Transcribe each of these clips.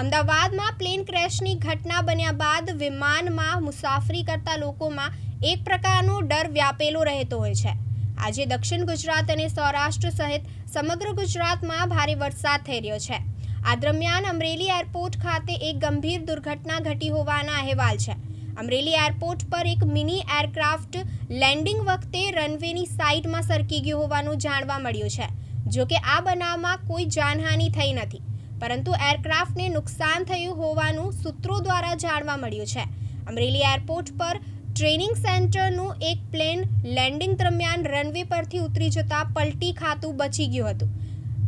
અમદાવાદમાં પ્લેન ક્રેશની ઘટના બન્યા બાદ વિમાનમાં મુસાફરી કરતા લોકોમાં એક પ્રકારનો ડર વ્યાપેલો રહેતો હોય છે. આજે દક્ષિણ ગુજરાત અને સૌરાષ્ટ્ર સહિત સમગ્ર ગુજરાતમાં ભારે વરસાદ થઈ રહ્યો છે. આ દરમિયાન અમરેલી એરપોર્ટ ખાતે એક ગંભીર દુર્ઘટના ઘટી હોવાના અહેવાલ છે. અમરેલી એરપોર્ટ પર એક મિની એરક્રાફ્ટ લેન્ડિંગ વખતે રનવેની સાઇડમાં સરકી ગયું હોવાનું જાણવા મળ્યું છે. જો કે આ બનાવમાં કોઈ જાનહાનિ થઈ નથી. પરંતુ એરક્રાફ્ટને નુકસાન થયું હોવાનું સૂત્રો દ્વારા જાણવા મળ્યું છે. અમરેલી એરપોર્ટ પર ટ્રેનિંગ સેન્ટરનું એક પ્લેન લેન્ડિંગ દરમિયાન રનવે પરથી ઉતરી જતાં પલટી ખાતું બચી ગયું હતું.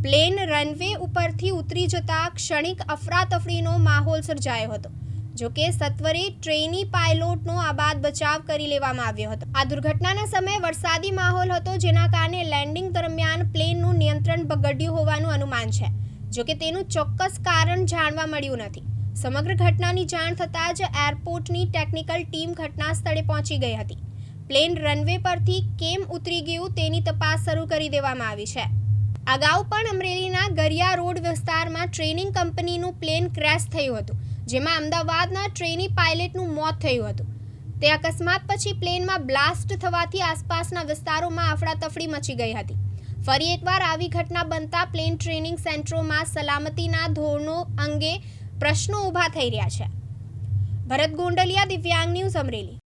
પ્લેન રનવે ઉપરથી ઉતરી જતાં ક્ષણિક અફરાતફરીનો માહોલ સર્જાયો હતો જોકે સત્વરે ટ્રેની પાયલોટનો આબાદ બચાવ કરી લેવામાં આવ્યો હતો. આ દુર્ઘટનાના સમયે વરસાદી માહોલ હતો, જેના કારણે લેન્ડિંગ દરમિયાન પ્લેનનું નિયંત્રણ બગડ્યું હોવાનું અનુમાન છે. જો કે તેનું ચોક્કસ કારણ જાણવા મળ્યું નથી. સમગ્ર ઘટનાની જાણ થતાં જ એરપોર્ટની ટેકનિકલ ટીમ ઘટના સ્થળે પહોંચી ગઈ હતી. પ્લેન રનવે પરથી કેમ ઉતરી ગયું તેની તપાસ શરૂ કરી દેવામાં આવી છે. અગાઉ પણ અમરેલીના ગરિયા રોડ વિસ્તારમાં ટ્રેનિંગ કંપનીનું પ્લેન ક્રેશ થયું હતું, જેમાં અમદાવાદના ટ્રેની પાયલટનું મોત થયું હતું. તે અકસ્માત પછી પ્લેનમાં બ્લાસ્ટ થવાથી આસપાસના વિસ્તારોમાં અફડાતફડી મચી ગઈ હતી. ફરી એકવાર આવી ઘટના બનતા પ્લેન ટ્રેનિંગ સેન્ટરોમાં સલામતીના ધોરણો અંગે પ્રશ્નો ઊભા થઈ રહ્યા છે. ભરત ગોંડલિયા, દિવ્યાંગ ન્યૂઝ અમરેલી.